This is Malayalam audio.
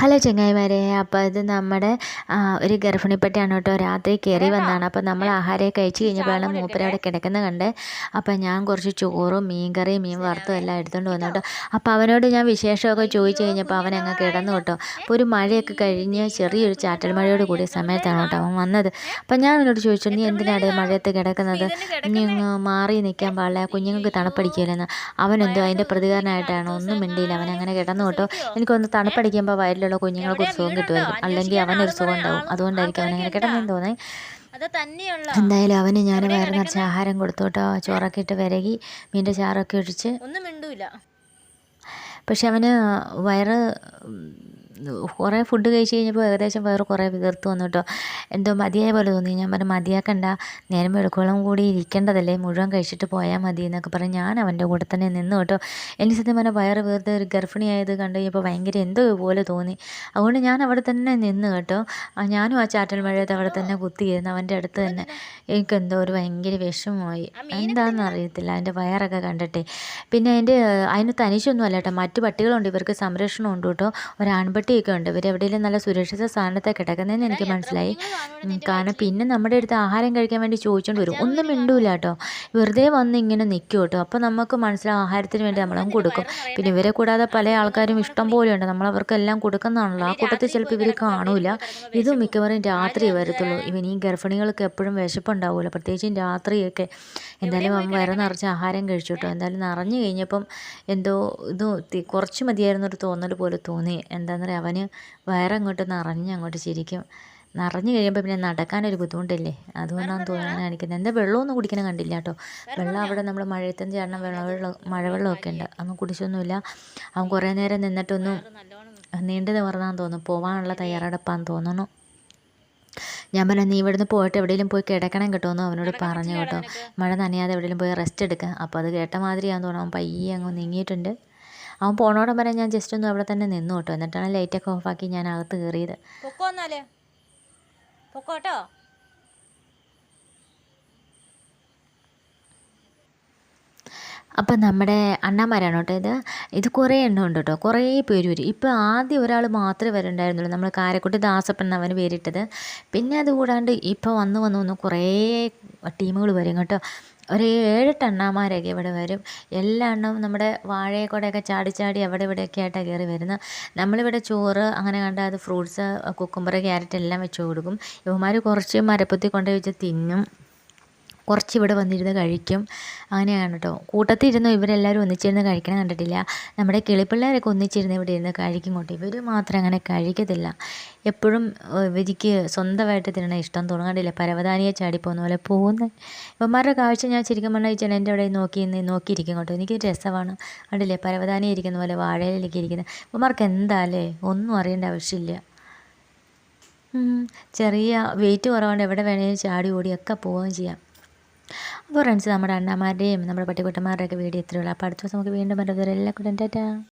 ഹലോ ചങ്ങായിമാരെ അപ്പോൾ ഇത് നമ്മുടെ ഒരു ഗർഭിണിപ്പെട്ടിയാണ് കേട്ടോ. രാത്രി കയറി വന്നതാണ് അപ്പോൾ നമ്മൾ ആഹാരം കഴിച്ച് കഴിഞ്ഞപ്പോഴാണ് മൂപ്പര അവിടെ കിടക്കുന്നത് കണ്ട്. അപ്പോൾ ഞാൻ കുറച്ച് ചോറും മീൻ കറിയും മീൻ വറുത്തും എല്ലാം എടുത്തുകൊണ്ട് വന്നു കേട്ടോ അപ്പോൾ അവനോട് ഞാൻ വിശേഷമൊക്കെ ചോദിച്ചു കഴിഞ്ഞപ്പോൾ അവൻ അങ്ങ് കിടന്നു കേട്ടോ. അപ്പോൾ ഒരു മഴയൊക്കെ കഴിഞ്ഞ് ചെറിയൊരു ചാറ്റൽ മഴയോട് കൂടിയ സമയത്താണ് കേട്ടോ അവൻ വന്നത്. അപ്പോൾ ഞാൻ അവനോട് ചോദിച്ചു നീ എന്തിനാണ് മഴയത്ത് കിടക്കുന്നത്? നീ മാറി നിൽക്കാൻ പാടില്ല. കുഞ്ഞുങ്ങൾക്ക് തണുപ്പടിക്കില്ലെന്ന് അവനെന്തോ അതിന്റെ പ്രതികാരനായിട്ടാണ്. ഒന്നും മിണ്ടിയില്ല. അവൻ അങ്ങനെ കിടന്നു കേട്ടോ. എനിക്കൊന്ന് തണുപ്പടിക്കുമ്പോൾ വയലിലുള്ള കുഞ്ഞുങ്ങൾക്ക് ഒരു സുഖം കിട്ടുമായിരിക്കും അല്ലെങ്കിൽ അവനൊരു സുഖം ഉണ്ടാവും. അതുകൊണ്ടായിരിക്കും അവനങ്ങനെ കിടന്നെന്ന് തോന്നേ. എന്തായാലും അവന് ഞാൻ വയറ് നിറച്ച് ആഹാരം കൊടുത്തോട്ടോ. ചോറൊക്കെ ഇട്ട് വിരകി മീന്റെ ചാറൊക്കെ ഒഴിച്ച്. ഒന്നും മിണ്ടൂല. പക്ഷെ അവന് വയറ് കുറേ ഫുഡ് കഴിച്ച് കഴിഞ്ഞപ്പോൾ ഏകദേശം വേറെ കുറേ വികർത്ത് വന്നു കേട്ടോ എന്തോ മതിയായ പോലെ തോന്നി. ഞാൻ പറഞ്ഞു മതിയാക്കണ്ട. നേരം വെളുക്കോളം കൂടി ഇരിക്കേണ്ടതല്ലേ. മുഴുവൻ കഴിച്ചിട്ട് പോയാൽ മതി എന്നൊക്കെ പറഞ്ഞ് ഞാൻ അവന്റെ കൂടെ തന്നെ നിന്നു കേട്ടോ എനിക്ക് സത്യം പറഞ്ഞാൽ വയറ് വീർത്ത് ഒരു ഗർഭിണിയായത് കണ്ടു കഴിഞ്ഞപ്പോൾ ഭയങ്കര എന്തോ പോലെ തോന്നി. അതുകൊണ്ട് ഞാൻ അവിടെ തന്നെ നിന്ന് കേട്ടോ ഞാനും ആ ചാറ്റൽ മഴയത്ത് അവിടെ തന്നെ കുത്തിയിരുന്നു അവന്റെ അടുത്ത് തന്നെ എനിക്കെന്തോ ഒരു ഭയങ്കര വിഷമമായി. എന്താണെന്ന് അറിയത്തില്ല. അതിന്റെ വയറൊക്കെ കണ്ടിട്ടേ. പിന്നെ അതിന്റെ അതിന് തനിച്ചൊന്നും അല്ല കേട്ടോ മറ്റു പട്ടികളുണ്ട്. ഇവർക്ക് സംരക്ഷണം ഉണ്ട് കേട്ടോ ഒരു ആൺപട്ടിയൊക്കെ ഉണ്ട്. ഇവർ എവിടെയെങ്കിലും നല്ല സുരക്ഷിത സ്ഥാനത്ത് കിടക്കുന്നതെന്ന് എനിക്ക് മനസ്സിലായി. കാരണം പിന്നെ നമ്മുടെ അടുത്ത് ആഹാരം കഴിക്കാൻ വേണ്ടി ചോദിച്ചുകൊണ്ട് വരും. ഒന്നും മിണ്ടൂല കേട്ടോ വെറുതെ വന്ന് ഇങ്ങനെ നിൽക്കും കേട്ടോ അപ്പോൾ നമുക്ക് മനസ്സിലാവും ആഹാരത്തിന് വേണ്ടി നമ്മളും കൊടുക്കും. പിന്നെ ഇവരെ കൂടാതെ പല ആൾക്കാരും ഇഷ്ടം പോലെയുണ്ട് നമ്മൾ അവർക്കെല്ലാം കൊടുക്കുന്നതാണല്ലോ. ആ കൂട്ടത്തിൽ ചിലപ്പോൾ ഇവർ കാണൂല. ഇത് മിക്കവാറും രാത്രി വരത്തുള്ളൂ. ഇവൻ ഈ ഗർഭിണികൾക്ക് എപ്പോഴും വിശപ്പുണ്ടാവുമല്ലോ പ്രത്യേകിച്ചും രാത്രിയൊക്കെ. എന്തായാലും അവൻ വയറ് നിറച്ച് ആഹാരം കഴിച്ചു കേട്ടോ എന്തായാലും നിറഞ്ഞു കഴിഞ്ഞപ്പം എന്തോ ഇത് കുറച്ച് മതിയായിരുന്നൊരു തോന്നൽ പോലെ തോന്നി. എന്താണെന്ന് പറയുക അവന് വയറങ്ങോട്ട് നിറഞ്ഞ് അങ്ങോട്ട് ശരിക്കും നിറഞ്ഞു കഴിയുമ്പോൾ പിന്നെ നടക്കാനൊരു ബുദ്ധിമുട്ടില്ലേ? അതുകൊണ്ടാണ് തോന്നാൻ കാണിക്കുന്നത് എന്താ വെള്ളമൊന്നും കുടിക്കണ കണ്ടില്ല കേട്ടോ. വെള്ളം അവിടെ നമ്മൾ മഴയത്തും ചേർന്ന വെള്ളം മഴവെള്ളമൊക്കെ ഉണ്ട്. അതൊന്നും കുടിച്ചൊന്നുമില്ല. അവൻ കുറേ നേരം നിന്നിട്ടൊന്നും നീണ്ടു നിവർന്നാന്ന് തോന്നുന്നു. പോകാനുള്ള തയ്യാറെടുപ്പാന്ന് തോന്നുന്നു ഞാൻ പറഞ്ഞു നീ ഇവിടുന്ന് പോയിട്ട് എവിടെയെങ്കിലും പോയി കിടക്കണം കേട്ടോ എന്ന് അവനോട് പറഞ്ഞു കേട്ടോ. മഴ നനയാതെ എവിടെയെങ്കിലും പോയി റെസ്റ്റ് എടുക്കുക അപ്പോൾ അത് കേട്ട മാതിരിയാന്ന് തോന്നുന്നു. അവൻ പയ്യെ അങ്ങ് നീങ്ങിയിട്ടുണ്ട്. അവൻ പോണോടം വരെ ഞാൻ ജസ്റ്റ് ഒന്ന് അവിടെ തന്നെ നിന്നു കേട്ടോ. എന്നിട്ടാണ് ലൈറ്റൊക്കെ ഓഫാക്കി ഞാൻ അകത്ത് കയറിയത് പൊക്കോ എന്നാലേ? പൊക്കോട്ടോ അപ്പം നമ്മുടെ അണ്ണാമാരാണ് കേട്ടോ ഇത്? ഇത് കുറേ എണ്ണം ഉണ്ട് കേട്ടോ. കുറേ പേര് വരും. ഇപ്പോൾ ആദ്യം ഒരാൾ മാത്രമേ വരുന്നുണ്ടായിരുന്നുള്ളൂ നമ്മൾ കാരക്കുട്ടി ദാസപ്പൻ അവന് പേരിട്ടത്. പിന്നെ അതുകൂടാണ്ട് ഇപ്പോൾ വന്ന് വന്ന് വന്ന് കുറേ ടീമുകൾ വരും. കേട്ടോ ഒരു ഏഴെട്ട് അണ്ണാമാരൊക്കെ ഇവിടെ വരും. എല്ലാ എണ്ണവും നമ്മുടെ വാഴയെ കൂടെയൊക്കെ ചാടി ചാടി അവിടെ ഇവിടെയൊക്കെ ആയിട്ടാണ് കയറി വരുന്നത്. നമ്മളിവിടെ ചോറ് അങ്ങനെ കണ്ട അത് ഫ്രൂട്ട്സ് കുക്കുംബർ ക്യാരറ്റ് എല്ലാം വെച്ച് കൊടുക്കും. ഇവന്മാർ കുറച്ച് മരപ്പത്തി കൊണ്ടുപോയി വെച്ച് തിന്നും. കുറച്ച് ഇവിടെ വന്നിരുന്ന് കഴിക്കും. അങ്ങനെയാണ് കേട്ടോ കൂട്ടത്തിൽ ഇരുന്ന് ഇവരെല്ലാവരും ഒന്നിച്ചിരുന്ന് കഴിക്കണം കണ്ടിട്ടില്ല. നമ്മുടെ കിളിപ്പിള്ളേരൊക്കെ ഒന്നിച്ചിരുന്ന് ഇവിടെ ഇരുന്ന് കഴിക്കും കൊണ്ട് ഇവർ മാത്രം അങ്ങനെ കഴിക്കത്തില്ല. എപ്പോഴും ഇവർക്ക് സ്വന്തമായിട്ട് തിന്നണ ഇഷ്ടം തുടങ്ങണ്ടില്ല പരവതാനിയെ ചാടിപ്പോകുന്ന പോലെ പോകുന്ന ഇവന്മാരുടെ കാഴ്ച ഞാൻ ശരിക്കും പറഞ്ഞാൽ ഈ എന്റെ അവിടെ നോക്കി നോക്കിയിരിക്കും കേട്ടോ എനിക്ക് രസമാണ്. കണ്ടില്ലേ? പരവതാനി ഇരിക്കുന്ന പോലെ വാഴയിലേക്ക് ഇരിക്കുന്നത് ഇവന്മാർക്ക് എന്താല്ലേ ഒന്നും അറിയേണ്ട ആവശ്യമില്ല. ചെറിയ വെയിറ്റ് കുറവുണ്ട് എവിടെ വേണേലും ചാടി ഓടിയൊക്കെ പോവുകയും ചെയ്യാം. അപ്പോൾ ഫ്രണ്ട്സ് നമ്മുടെ അണ്ണാമാരുടെയും നമ്മുടെ പട്ടിക്കുട്ടന്മാരുടെയൊക്കെ വീഡിയോ ഇത്രയുള്ളൂ അപ്പോൾ അടുത്ത ദിവസം നമുക്ക് വീണ്ടും എല്ലാ കൂടെ ടാറ്റാ.